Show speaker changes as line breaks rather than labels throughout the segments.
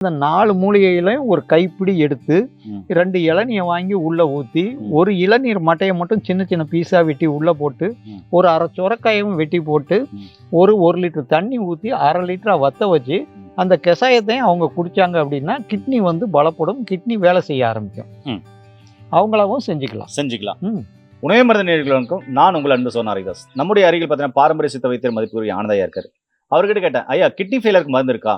இந்த நாலு மூலிகைகளையும் ஒரு கைப்பிடி எடுத்து. ரெண்டு இளநியை வாங்கி உள்ள ஊற்றி. ஒரு இளநீர் மட்டையை மட்டும் சின்ன சின்ன பீஸாக வெட்டி உள்ள போட்டு. ஒரு அரை சுரக்காயும் வெட்டி போட்டு. ஒரு ஒரு லிட்டர் தண்ணி ஊற்றி அரை லிட்டரா வத்த வச்சு. அந்த கஷாயத்தையும் அவங்க குடிச்சாங்க அப்படின்னா கிட்னி வந்து பலப்படும் கிட்னி வேலை செய்ய ஆரம்பிக்கும்
ம்.
அவங்களாவும் செஞ்சுக்கலாம்
செஞ்சுக்கலாம்
ம்.
உணவு மருந்து நேர்களுக்கும் நான் உங்கள் அன்பு சோனா ஹரிதாஸ் நம்முடைய அருகில் பார்த்தீங்கன்னா பாரம்பரிய சித்த வைத்தியர் மதிப்புக்குரிய ஆனந்தையா இருக்காரு அவர்கிட்ட கேட்டேன் ஐயா கிட்னி ஃபெயிலருக்கு மருந்து இருக்கா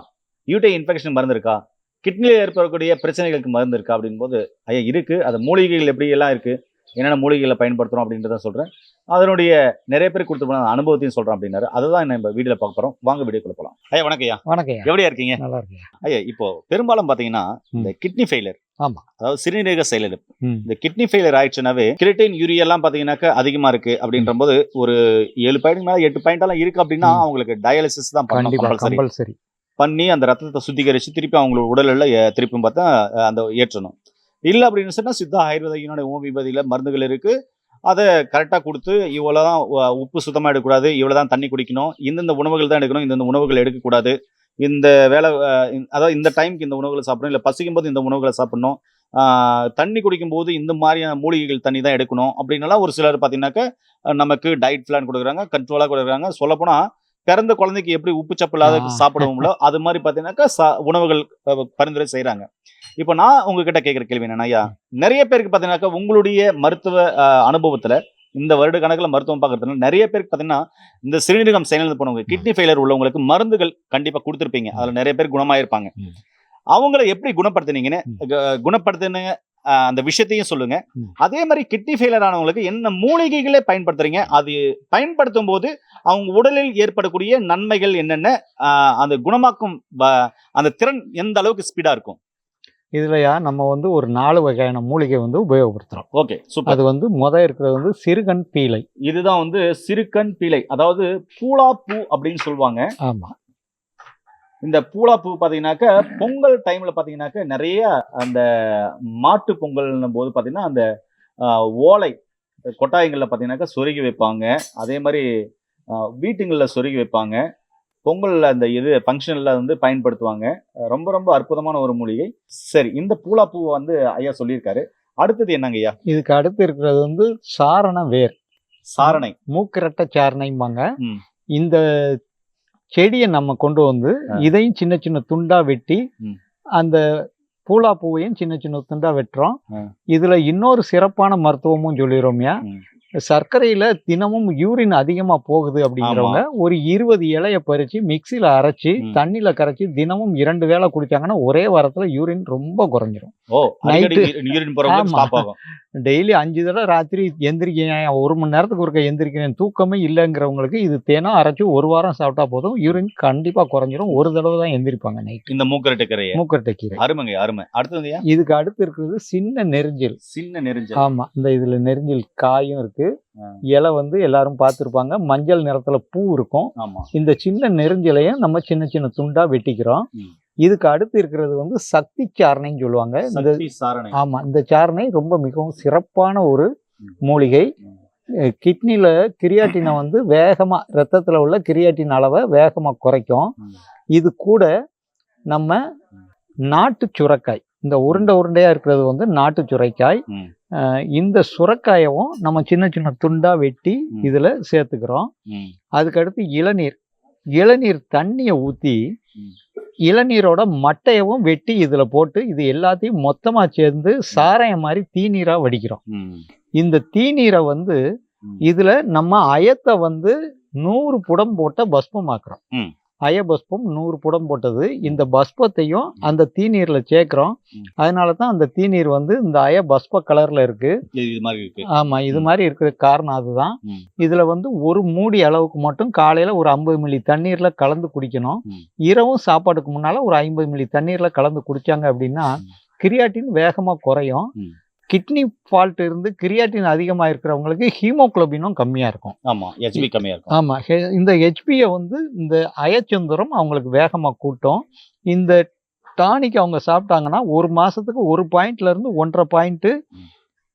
யூட்டை இன்ஃபெக்ஷன் மருந்து இருக்கா கிட்னியில் ஏற்படக்கூடிய பிரச்சனைகளுக்கு மருந்து இருக்கா அப்படின் போது ஐயா இருக்கு. அது மூலிகைகள் எப்படி எல்லாம் இருக்கு? என்னென்ன மூலிகைகளை பயன்படுத்துறோம் அப்படின்றத சொல்றேன். அதனுடைய நிறைய பேர் கொடுத்து போன அனுபவத்தையும் சொல்றேன் அப்படின்னாரு. அதுதான் நம்ம வீடியோல பார்க்க போறோம். வாங்க வீடியோக்குள்ள போலாம். ஐயா வணக்கம் ஐயா.
வணக்கம்
எப்படியா இருக்கீங்க?
நல்லா இருக்கு
ஐயா இப்போ பெரும்பாலும் பாத்தீங்கன்னா இந்த கிட்னி ஃபெயிலியர்
ஆமா.
அதாவது சிறுநீரக செயலிழப்பு. இந்த கிட்னி ஃபெயிலியர் ஆயிடுச்சுனாவே கிரிட்டின் யூரியா எல்லாம் பாத்தீங்கன்னாக்கா அதிகமா இருக்கு அப்படின்ற போது ஒரு ஏழு பாயிண்ட் மேல எட்டு பாயிண்ட் எல்லாம் இருக்கு அப்படின்னா. அவங்களுக்கு டயாலிசிஸ் தான் கம்பல்சரி பண்ணி அந்த ரத்தத்தை சுத்திகரித்து திருப்பி அவங்களோட உடலில் திருப்பி பார்த்தா அந்த ஏற்றணும். இல்லை அப்படின்னு சொன்னால் சித்தா ஆயுர்வேத யூனானிய மருந்துகள் இருக்குது அதை கரெக்டாக கொடுத்து இவ்வளோ தான் உப்பு சுத்தமாக எடுக்கக்கூடாது இவ்வளோ தான் தண்ணி குடிக்கணும். இந்தந்த உணவுகள் தான் எடுக்கணும் இந்தந்த உணவுகள் எடுக்கக்கூடாது. இந்த வேலை இந்த- அதாவது இந்த டைம்க்கு இந்த உணவுகளை சாப்பிடணும் இல்லை பசிக்கும் போது இந்த உணவுகளை சாப்பிடணும். தண்ணி குடிக்கும்போது இந்த மாதிரியான மூலிகைகள் தண்ணி தான் எடுக்கணும். அப்படின்னலாம் ஒரு சிலர் பார்த்தீங்கன்னாக்கா நமக்கு டயட் பிளான் கொடுக்குறாங்க கண்ட்ரோலாக கொடுக்குறாங்க. சொல்லப்போனால் பிறந்த குழந்தைக்கு எப்படி உப்பு சப்பு இல்லாத
ஆ.
சாப்பிடுவோம்ல அது மாதிரி பார்த்தீங்கன்னாக்கா சா- உணவுகள் பரிந்துரை செய்கிறாங்க இப்போ நான் உங்ககிட்ட கேட்குற கேள்வி என்னன்னா ஐயா நிறைய பேருக்கு பார்த்தீங்கன்னாக்கா உங்களுடைய மருத்துவ அனுபவத்துல இந்த வருட கணக்கில் மருத்துவம் பார்க்கறதுனால நிறைய பேருக்கு பார்த்தீங்கன்னா இந்த சிறுநீரகம் செயலிழந்து போனவங்க கிட்னி ஃபெயிலியர் உள்ளவங்களுக்கு மருந்துகள் கண்டிப்பா கொடுத்துருப்பீங்க. அதுல நிறைய பேர் குணமாயிருப்பாங்க. அவங்கள எப்படி குணப்படுத்துனீங்கன்னு குணப்படுத்துன அந்த விஷயத்தையும் சொல்லுங்க. அதே மாதிரி கிட்னி ஃபெயிலியர் ஆனவங்களுக்கு என்ன மூலிகைகளை பயன்படுத்துறீங்க? அது பயன்படுத்தும் போது அவங்க உடலில் ஏற்படக்கூடிய நன்மைகள் என்னென்ன? அந்த குணமாக்கும் அந்த திறன் எந்த அளவுக்கு ஸ்பீடா இருக்கும்?
இதுலயா நம்ம வந்து ஒரு நாலு வகையான மூலிகை வந்து உபயோகப்படுத்துறோம்.
ஓகே சூப்பர்
அது வந்து முத இருக்கிறது வந்து சிறுகண் பீலை.
இதுதான் வந்து சிறுகண் பிழை அதாவது பூலா பூ அப்படின்னு சொல்லுவாங்க
ஆமா.
இந்த பூலா பூ பாத்தீங்கன்னாக்க பொங்கல் டைம்ல பாத்தீங்கன்னாக்க நிறைய அந்த மாட்டு பொங்கல்னும் போது பாத்தீங்கன்னா அந்த ஓலை கொட்டாயங்கள்ல பாத்தீங்கன்னாக்கா சொருகி வைப்பாங்க. அதே மாதிரி வீட்டுங்கள்ல சொருகி வைப்பாங்க. பொங்கல்ல அந்த இது ஃபங்க்ஷன்ல வந்து பயன்படுத்துவாங்க. ரொம்ப ரொம்ப அற்புதமான ஒரு மூலிகை. சரி இந்த பூலா பூ வந்து ஐயா சொல்லியிருக்காரு. அடுத்தது என்னங்க ஐயா?
இதுக்கு அடுத்து இருக்கிறது வந்து சாரண வேர்.
சாரணை.
மூக்கிரட்ட சாரணைம்பாங்க. இந்த செடியை நம்ம கொண்டு வந்து. இதையும் சின்ன சின்ன துண்டா வெட்டி. அந்த பூலா பூவையும் சின்ன சின்ன துண்டா வெட்டுறோம். இதுல இன்னொரு சிறப்பான மருத்துவமும் சொல்லிடுறோம்யா. சர்க்கரையில தினமும் யூரின் அதிகமா போகுது அப்படிங்கிறவங்க ஒரு இருபது இலைய பறிச்சு மிக்சியில அரைச்சு. தண்ணியில கரைச்சி தினமும் இரண்டு வேளை குடிச்சாங்கன்னா ஒரே வாரத்துல யூரின் ரொம்ப குறைஞ்சிரும் டெய்லி அஞ்சு தடவை ராத்திரி எந்திரிக்கிறேன். ஒரு மணி நேரத்துக்கு ஒருக்க எந்திரிக்கிறேன். தூக்கமே இல்லைங்கிறவங்களுக்கு இது தேனா அரைச்சு ஒரு வாரம் சாப்பிட்டா போதும். யூரின் கண்டிப்பா குறைஞ்சிரும். ஒரு தடவை தான் எந்திரிப்பாங்க நைட்
இந்த மூக்கரட்டை கரையை.
மூக்கட்டை கீரை.
அருமைங்க அருமை. அடுத்தது
இதுக்கு அடுத்து இருக்கிறது சின்ன நெரிஞ்சில்.
சின்ன நெரிஞ்சல்.
ஆமா இந்த இதுல நெரிஞ்சில் காயும் இருக்கு. இலை வந்து எல்லாரும் பார்த்துருப்பாங்க. மஞ்சள் நிறத்துல பூ இருக்கும்.
ஆமா.
இந்த சின்ன நெரிஞ்சலையும் நம்ம சின்ன சின்ன துண்டா வெட்டிக்கிறோம். இதுக்கு அடுத்து இருக்கிறது வந்து சக்தி சாரணைன்னு சொல்லுவாங்க இந்த
சக்தி சாரணை
ஆமா இந்த சாரணை ரொம்ப மிகவும் சிறப்பான ஒரு. மூலிகை கிட்னில கிரியாட்டினை வந்து வேகமா ரத்தத்துல உள்ள கிரியாட்டின் அளவை வேகமா குறைக்கும். இது கூட நம்ம. நாட்டு சுரைக்காய் இந்த உருண்டை உருண்டையா இருக்கிறது வந்து நாட்டு சுரைக்காய் இந்த சுரைக்காயவும் நம்ம சின்ன சின்ன துண்டா வெட்டி. இதுல சேர்த்துக்கிறோம். அதுக்கடுத்து இளநீர் இளநீர் தண்ணியை ஊற்றி. இளநீரோட மட்டையவும் வெட்டி இதில் போட்டு இது எல்லாத்தையும் மொத்தமாக சேர்ந்து சாராயம் மாதிரி தீநீரா வடிக்கிறோம். இந்த தீநீரை வந்து. இதில் நம்ம அயத்தை வந்து நூறு புடம் போட்ட பஸ்பமாக்குறோம். அயபஸ்பம் நூறு புடம் போட்டது இந்த பஸ்பத்தையும் அந்த தீநீரில் சேர்க்குறோம். அதனால தான் அந்த தீநீர் வந்து இந்த அய பஸ்ப கலரில் இருக்கு
இது மாதிரி இருக்கு
ஆமா இது. மாதிரி இருக்கிற காரணம் அதுதான். இதுல வந்து ஒரு மூடி அளவுக்கு மட்டும் காலையில ஒரு ஐம்பது மில்லி தண்ணீர்ல கலந்து குடிக்கணும். இரவும் சாப்பாட்டுக்கு முன்னால ஒரு ஐம்பது மில்லி தண்ணீர்ல கலந்து குடிச்சாங்க அப்படின்னா. கிரியாட்டின் வேகமா குறையும். கிட்னி ஃபால்ட் இருந்து கிரியாட்டின் அதிகமா இருக்கிறவங்களுக்கு ஹீமோகுளோபினும் கம்மியா இருக்கும்
ஆமா ஹெச்பி கம்மியா இருக்கும்
ஆமா ஹெ- இந்த ஹெச்பியை வந்து இந்த அயச்சந்திரம் அவங்களுக்கு வேகமா கூட்டும். இந்த டானிக் அவங்க சாப்பிட்டாங்கன்னா ஒரு மாசத்துக்கு ஒரு பாயிண்ட்ல இருந்து ஒன்றரை பாயிண்ட்
ம்.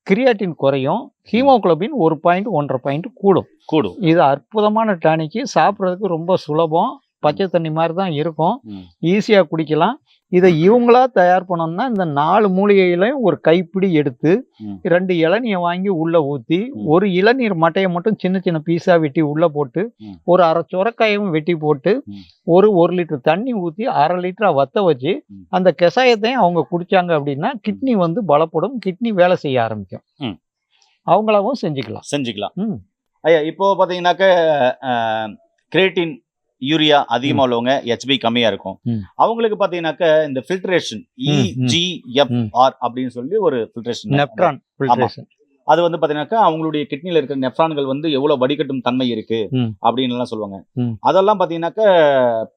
கிரியாட்டின் குறையும். ஹீமோகுளோபின் ஒரு பாயிண்ட் ஒன்றரை பாயிண்ட் கூடும்.
கூடும்.
இது அற்புதமான டானிக்கு சாப்பிட்றதுக்கு ரொம்ப சுலபம். பச்சை தண்ணி மாதிரி தான் இருக்கும். ஈஸியாக குடிக்கலாம். இதை இவங்களா தயார் பண்ணோம்னா இந்த நாலு மூலிகைகளையும் ஒரு கைப்பிடி எடுத்து. ரெண்டு இளநியை வாங்கி உள்ள
ம்.
ஒரு இளநீர் மட்டையை மட்டும் சின்ன சின்ன பீஸா வெட்டி உள்ள போட்டு. ஒரு அரை சுரக்காயும் வெட்டி போட்டு. ஒரு ஒரு லிட்டர் தண்ணி ஊத்தி அரை லிட்டரா வத்த வச்சு. அந்த கஷாயத்தையும் அவங்க குடிச்சாங்க அப்படின்னா கிட்னி வந்து பலப்படும் கிட்னி வேலை செய்ய ஆரம்பிக்கும். அவங்களாவும் செஞ்சுக்கலாம்
செஞ்சுக்கலாம். ஐயா இப்போ பாத்தீங்கன்னாக்க கிரேட்டின் யூரியா அதிகமா உள்ளவங்க ஹெச்பி கம்மியா இருக்கும். அவங்களுக்கு பாத்தீங்கன்னாக்க இந்த ஃபில்ட்ரேஷன். இஜிஎஃப்ஆர் அப்படின்னு சொல்லி ஒரு ஃபில்ட்ரேஷன்
நெப்ரான்
அது வந்து பாத்தீங்கன்னாக்கா அவங்களுடைய கிட்னில இருக்கிற நெஃப்ரான்கள் வந்து எவ்வளவு வடிகட்டும் தன்மை இருக்கு. அப்படின்னு எல்லாம் சொல்லுவாங்க. அதெல்லாம் பாத்தீங்கன்னாக்கா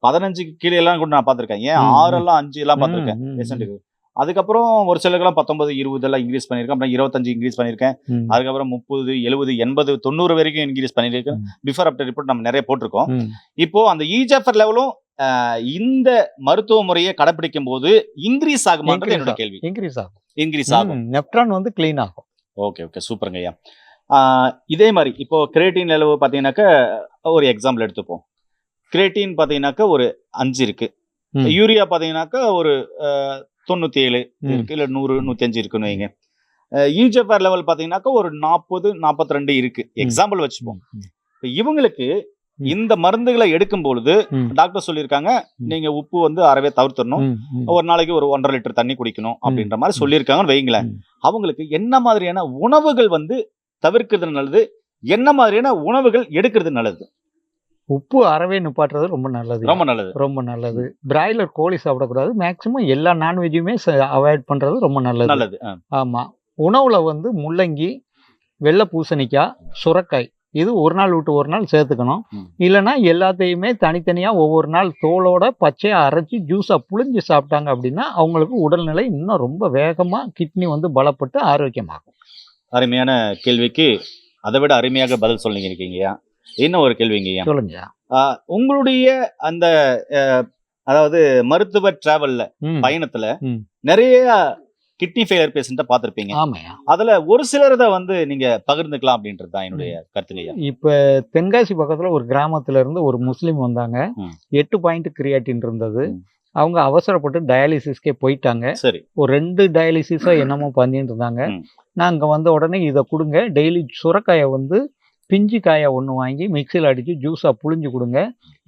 பதினஞ்சுக்கு கீழே எல்லாம் கூட நான் பார்த்திருக்கேன் ஏன். ஆறு எல்லாம் அஞ்சு எல்லாம்
ம்,
பேஷண்ட்டுக்கு அதுக்கப்புறம் ஒரு சிலருக்குலாம் பத்தொன்பது இருபது எல்லாம் இன்க்ரீஸ் பண்ணியிருக்கேன். அப்புறம் இருபத்தஞ்சு இன்க்ரீஸ் பண்ணியிருக்கேன்.
ம்.
அதுக்கப்புறம் முப்பது எழுபது எண்பது தொண்ணூறு வரைக்கும் இன்க்ரீஸ் பண்ணியிருக்கேன்.
ம்.
பிஃபோர் ஆஃப்டர் ரிப்போர்ட் நம்ம நிறைய போட்டிருக்கோம். இப்போ அந்த இஜெஃபர் லெவலும் இந்த மருத்துவ முறையை கடைபிடிக்கும் போது இன்க்ரீஸ் ஆகுமான்றது என்னோட. கேள்வி.
இன்க்ரீஸ் ஆகும்.
இன்க்ரீஸ் ஆகும்.
ம், நெப்ரான் வந்து க்ளீன் ஆகும்.
ஓகே ஓகே சூப்பருங்க ஐயா. இதே மாதிரி இப்போ கிரேட்டின் அளவு பார்த்தீங்கன்னாக்கா ஒரு எக்ஸாம்பிள் எடுத்துப்போம். கிரேட்டின் பார்த்தீங்கன்னாக்கா ஒரு அஞ்சு இருக்கு. யூரியா பார்த்தீங்கன்னாக்கா ஒரு தொண்ணூத்தி ஏழு. இருக்கு இல்லை நூறு நூத்தி அஞ்சு இருக்குன்னு வைங்க யூஜெஃபர் லெவல் பார்த்தீங்கன்னாக்கா ஒரு நாற்பது நாற்பத்தி ரெண்டு இருக்கு எக்ஸாம்பிள் வச்சுப்போம் இப்ப இவங்களுக்கு. இந்த மருந்துகளை எடுக்கும் பொழுது. டாக்டர் சொல்லியிருக்காங்க. நீங்க உப்பு வந்து அறவே தவிர்த்தரணும். ஒரு நாளைக்கு ஒரு ஒன்றரை லிட்டர் தண்ணி குடிக்கணும் அப்படின்ற மாதிரி. சொல்லியிருக்காங்கன்னு வைங்களேன். அவங்களுக்கு என்ன மாதிரியான உணவுகள் வந்து தவிர்க்கிறது நல்லது என்ன மாதிரியான உணவுகள் எடுக்கிறது நல்லது
உப்பு அறவே நிப்பாட்டுறது ரொம்ப நல்லது.
ரொம்ப நல்லது.
ரொம்ப நல்லது. பிராய்லர் கோழி சாப்பிடக்கூடாது. மேக்சிமம் எல்லா நான்வெஜ்ஜுமே அவாய்ட் பண்றது ரொம்ப நல்லது.
நல்லது ஆ.
ஆமா. உணவுல வந்து முள்ளங்கி வெள்ளை பூசணிக்காய் சுரக்காய் இது ஒரு நாள் விட்டு ஒரு நாள் சேர்த்துக்கணும்.
ம்.
இல்லைன்னா எல்லாத்தையுமே தனித்தனியா ஒவ்வொரு நாள் தோலோட பச்சையா அரைச்சி ஜூஸா புழிஞ்சு சாப்பிட்டாங்க அப்படின்னா அவங்களுக்கு உடல்நிலை இன்னும் ரொம்ப வேகமா கிட்னி வந்து பலப்பட்டு ஆரோக்கியமாகும்.
அருமையான கேள்விக்கு அதை விட அருமையாக பதில் சொல்லிங்க இருக்கீங்கய்யா இன்னும் ஒரு கேள்விங்கய்யா
சொல்லுங்க
உங்களுடைய அந்த அதாவது மருத்துவ டிராவல்ல. பயணத்துல. நிறைய கிட்னி ஃபெயிலியர் பேஷண்ட்டை பார்த்திருப்பீங்க.
ஆமாய்யா
அதுல ஒரு சிலரத வந்து நீங்க பகிர்ந்துக்கலாம் அப்படின்றது தான் என்னுடைய கருத்துங்கய்யா
இப்ப தென்காசி பக்கத்துல ஒரு கிராமத்துல இருந்து ஒரு முஸ்லீம் வந்தாங்க. எட்டு பாயிண்ட் கிரியாட்டின் இருந்தது. அவங்க அவசரப்பட்டு டயாலிசிஸ்க்கே போயிட்டாங்க.
சரி.
ஒரு ரெண்டு டயாலிசிஸோ என்னமோ பண்ணிட்டு இருந்தாங்க.
ம்.
நாங்க வந்த உடனே இதை கொடுங்க. டெய்லி சுரக்காயை வந்து பிஞ்சு காயை ஒன்று வாங்கி மிக்சியில் அடித்து ஜூஸாக புழிஞ்சு கொடுங்க.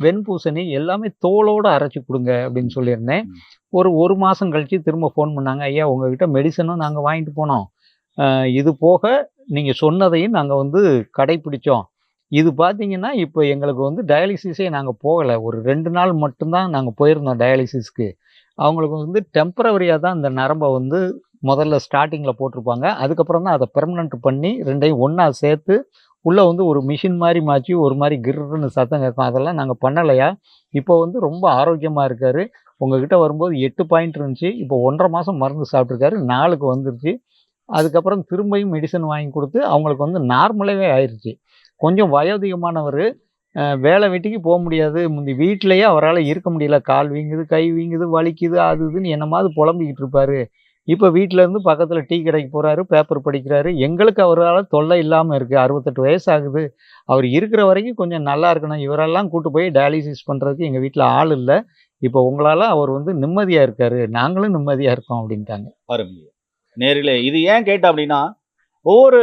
வெண்பூசணி எல்லாமே தோலோடு அரைச்சி கொடுங்க அப்படின்னு சொல்லியிருந்தேன். ஒரு ஒரு மாதம் கழித்து திரும்ப ஃபோன் பண்ணாங்க ஐயா உங்ககிட்ட மெடிசனும் நாங்கள் வாங்கிட்டு போனோம். இது போக நீங்கள் சொன்னதையும் நாங்கள் வந்து கடைப்பிடிச்சோம். இது பார்த்தீங்கன்னா இப்போ எங்களுக்கு வந்து டயாலிசிஸே நாங்கள் போகலை. ஒரு ரெண்டு நாள் மட்டும்தான் நாங்கள் போயிருந்தோம் டயாலிசிஸ்க்கு அவங்களுக்கு வந்து டெம்பரவரியாக தான் இந்த நரம்பை வந்து முதல்ல ஸ்டார்டிங்கில் போட்டிருப்பாங்க. அதுக்கப்புறம் தான் அதை பெர்மனண்ட் பண்ணி ரெண்டையும் ஒன்றா சேர்த்து உள்ளே வந்து ஒரு மிஷின் மாதிரி மாற்றி ஒரு மாதிரி கிர்ன்னு சத்தம் கேட்கும் அதெல்லாம் நாங்கள் பண்ணலையா? இப்போ வந்து ரொம்ப ஆரோக்கியமாக இருக்கார். உங்ககிட்ட வரும்போது எட்டு பாயிண்ட் இருந்துச்சு. இப்போ ஒன்றரை மாதம் மருந்து சாப்பிட்ருக்காரு நாளுக்கு வந்துருச்சு. அதுக்கப்புறம் திரும்பியும் மெடிசன் வாங்கி கொடுத்து அவங்களுக்கு வந்து நார்மலாகவே ஆயிடுச்சு கொஞ்சம் வயோதிகமானவர் வேலை வெட்டிக்கு போக முடியாது. முந்தி வீட்டிலேயே அவரால் இருக்க முடியல. கால் வீங்குது கை வீங்குது வலிக்குது அது இதுன்னு என்னமாவது புலம்பிக்கிட்டு இருப்பார். இப்போ இருந்து பக்கத்தில் டீ கடைக்கு போகிறாரு பேப்பர் படிக்கிறாரு. எங்களுக்கு அவரால் தொல்லை இல்லாமல் இருக்குது அறுபத்தெட்டு வயசு ஆகுது அவர் இருக்கிற வரைக்கும் கொஞ்சம் நல்லா இருக்கணும். இவரெல்லாம் கூட்டு போய் டயாலிசிஸ் பண்ணுறதுக்கு எங்கள் வீட்டில் ஆள் இல்லை. இப்போ உங்களால் அவர் வந்து நிம்மதியாக இருக்காரு. நாங்களும் நிம்மதியாக இருக்கோம் அப்படின்ட்டாங்க.
அருமை நேரில் இது ஏன் கேட்டோம் அப்படின்னா ஒவ்வொரு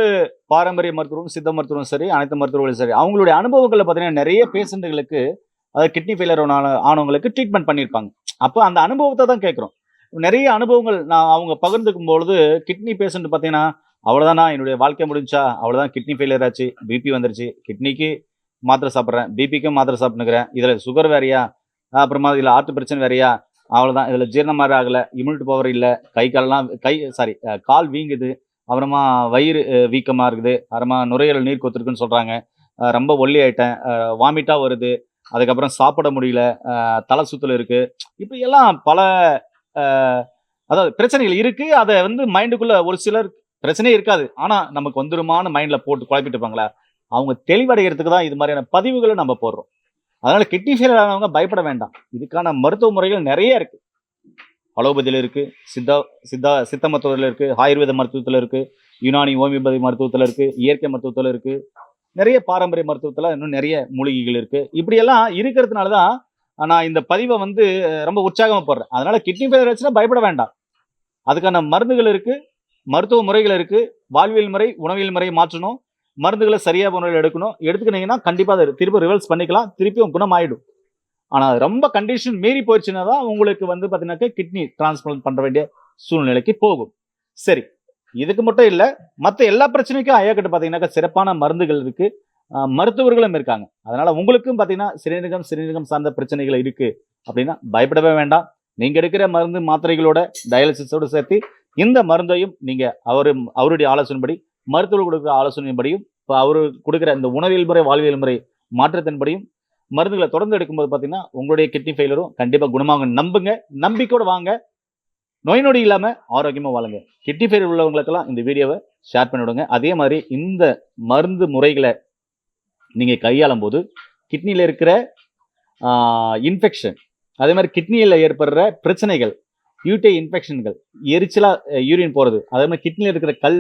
பாரம்பரிய மருத்துவரும் சித்த மருத்துவரும் சரி அனைத்து மருத்துவர்களும் சரி அவங்களுடைய அனுபவங்களை பார்த்தீங்கன்னா நிறைய பேஷண்ட்டுகளுக்கு அதாவது கிட்னி ஃபெயிலியர் ஆனவங்களுக்கு ட்ரீட்மெண்ட் பண்ணியிருப்பாங்க. அப்போ அந்த அனுபவத்தை தான் கேட்குறோம். நிறைய அனுபவங்கள் நான் அவங்க பகிர்ந்துக்கும் பொழுது கிட்னி பேஷண்ட் பார்த்தீங்கன்னா அவ்வளோதானா என்னுடைய வாழ்க்கை முடிஞ்சா அவ்வளோதான் கிட்னி ஃபெயிலியர் ஆச்சு பிபி வந்துருச்சு கிட்னிக்கு மாத்திரை சாப்பிட்றேன் பிபிக்கும் மாத்திரை சாப்பிட்டுக்கிறேன் இதில் சுகர் வேறையா அப்புறமா இதில் ஆர்ட் பிரச்சனை வேறையா அவ்வளோதான் இதில் ஜீரணமாக ஆகலை இம்யூனிட்டி பவர் இல்லை கை காலெல்லாம் கை சாரி கால் வீங்குது அப்புறமா வயிறு வீக்கமாக இருக்குது அப்புறமா நுரையீரல் நீர் கொத்துருக்குன்னு சொல்கிறாங்க ரொம்ப ஒல்லி ஆயிட்டேன் வாமிட்டாக வருது அதுக்கப்புறம் சாப்பிட முடியல தலை சுத்தல் இருக்குது இப்போ எல்லாம் பல அதாவது பிரச்சனைகள் இருக்குது அதை வந்து மைண்டுக்குள்ளே ஒரு சிலர் பிரச்சனையே இருக்காது. ஆனால் நமக்கு வந்துருமான மைண்டில் போட்டு குழப்பிட்டு இருப்பாங்களா? அவங்க தெளிவடைகிறதுக்கு தான் இது மாதிரியான பதிவுகளை நம்ம போடுறோம். அதனால கிட்னி ஃபெயில் ஆனவங்க பயப்பட வேண்டாம். இதுக்கான மருத்துவ முறைகள் நிறைய இருக்கு. அலோபதியில் இருக்கு சித்தா சித்தா சித்த மருத்துவத்தில் இருக்கு ஆயுர்வேத மருத்துவத்தில் இருக்கு யுனானி ஓமியோபதி மருத்துவத்தில் இருக்கு இயற்கை மருத்துவத்தில் இருக்கு நிறைய பாரம்பரிய மருத்துவத்தில் இன்னும் நிறைய மூலிகைகள் இருக்கு. இப்படியெல்லாம் இருக்கிறதுனால தான் ஆனால் இந்த பதிவை வந்து ரொம்ப உற்சாகமாகப்படுறேன் போடுறேன். கிட்னி ஃபெயிலியர் ஆச்சுன்னா பயப்பட வேண்டாம். அதுக்கான மருந்துகள் இருக்குது மருத்துவ முறைகள் இருக்குது வாழ்வியல் முறை உணவியல் முறை மாற்றணும் மருந்துகளை சரியாக முறையில் எடுக்கணும். எடுத்துக்கினீங்கன்னா கண்டிப்பாக அதை திருப்பி ரிவர்ஸ் பண்ணிக்கலாம். திருப்பியும் குணமாயிடும் ஆனால் அது ரொம்ப கண்டிஷன் மீறி போயிடுச்சுன்னா தான் உங்களுக்கு வந்து பார்த்தீங்கன்னாக்க கிட்னி டிரான்ஸ்பிளான்ட் பண்ண வேண்டிய சூழ்நிலைக்கு போகும். சரி இதுக்கு மட்டும் இல்லை மற்ற எல்லா பிரச்சனைக்கும் ஐயா கிட்ட பார்த்தீங்கன்னாக்கா சிறப்பான மருந்துகள் இருக்குது மருத்துவர்களும் இருக்காங்க. அதனால உங்களுக்கும் பார்த்தீங்கன்னா சிறுநீரகம் சிறுநீரகம் சார்ந்த பிரச்சனைகள் இருக்கு அப்படின்னா பயப்படவே வேண்டாம். நீங்க எடுக்கிற மருந்து மாத்திரைகளோட டயாலிசிஸோடு சேர்த்து இந்த மருந்தையும் நீங்க அவர் அவருடைய ஆலோசனைப்படி மருத்துவர் கொடுக்குற ஆலோசனைப்படியும் இப்போ அவர் கொடுக்குற இந்த உணவியல் முறை வாழ்வியல் முறை மாற்றத்தின்படியும் மருந்துகளை தொடர்ந்து எடுக்கும்போது பார்த்தீங்கன்னா உங்களுடைய கிட்னி ஃபெயிலரும் கண்டிப்பாக குணமாகும். நம்புங்க. நம்பிக்கையோடு வாங்க. நோய் நொடி இல்லாமல் ஆரோக்கியமாக வாழுங்க. கிட்னி ஃபெயிலர் உள்ளவங்களுக்கெல்லாம் இந்த வீடியோவை ஷேர் பண்ணிவிடுங்க. அதே மாதிரி இந்த மருந்து முறைகளை நீங்க கையாளும் போது கிட்னியில் இருக்கிற இன்ஃபெக்ஷன் அதே மாதிரி கிட்னியில் ஏற்படுற பிரச்சனைகள் யூடி இன்ஃபெக்ஷன்கள் எரிச்சலா யூரின் போறது அதே மாதிரி கிட்னியில் இருக்கிற கல்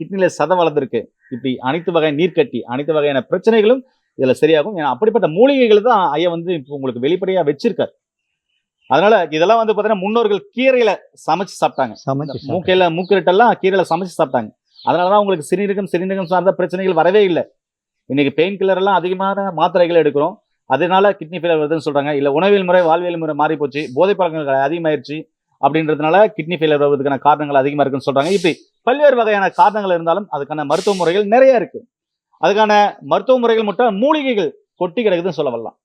கிட்னியில் சத வளர்ந்துருக்கு இப்படி அனைத்து வகை நீர்க்கட்டி அனைத்து வகையான பிரச்சனைகளும் இதுல சரியாகும். ஏன்னா அப்படிப்பட்ட மூலிகைகள் தான் ஐயா வந்து இப்போ உங்களுக்கு வெளிப்படையா வச்சிருக்காரு. அதனால இதெல்லாம் வந்து பாத்தீங்கன்னா முன்னோர்கள் கீரையில சமைச்சு சாப்பிட்டாங்க. மூக்கையில மூக்கிரட்டெல்லாம் கீரையில சமைச்சு சாப்பிட்டாங்க. அதனாலதான் உங்களுக்கு சிறுநீரகம் சிறுநீரகம் சார்ந்த பிரச்சனைகள் வரவே இல்லை. இன்னைக்கு பெயின் கில்லர் எல்லாம் அதிகமான மாத்திரைகள் எடுக்கிறோம். அதனால கிட்னி ஃபெயிலியர் வருதுன்னு சொல்றாங்க. இல்லை உணவியல் முறை வாழ்வியல் முறை மாறி போச்சு. போதை பழக்கங்கள் அதிகமாயிருச்சு அப்படின்றதுனால கிட்னி ஃபெயிலியர் வருவதற்கான காரணங்கள் அதிகமாக இருக்குன்னு சொல்றாங்க. இப்படி பல்வேறு வகையான காரணங்கள் இருந்தாலும் அதுக்கான மருத்துவ முறைகள் நிறைய இருக்கு. அதுக்கான மருத்துவ முறைகள் மட்டும் மூலிகைகள் கொட்டி கிடக்குதுன்னு சொல்ல வரலாம்.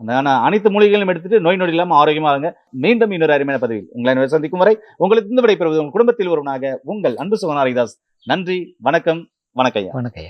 அதனால அனைத்து மூலிகைகளும் எடுத்துட்டு நோய் நொடி இல்லாமல் ஆரோக்கியமாக இருங்க. மீண்டும் இன்னொரு அருமையான பதவியில் உங்களை சந்திக்கும் வரை உங்களுக்கு இந்த விடைபெறுவது உங்கள் குடும்பத்தில் ஒருவனாக உங்கள் அன்பு சுகன் ஹரிதாஸ். நன்றி வணக்கம் வணக்கம் ஐயா.
வணக்கம் ஐயா.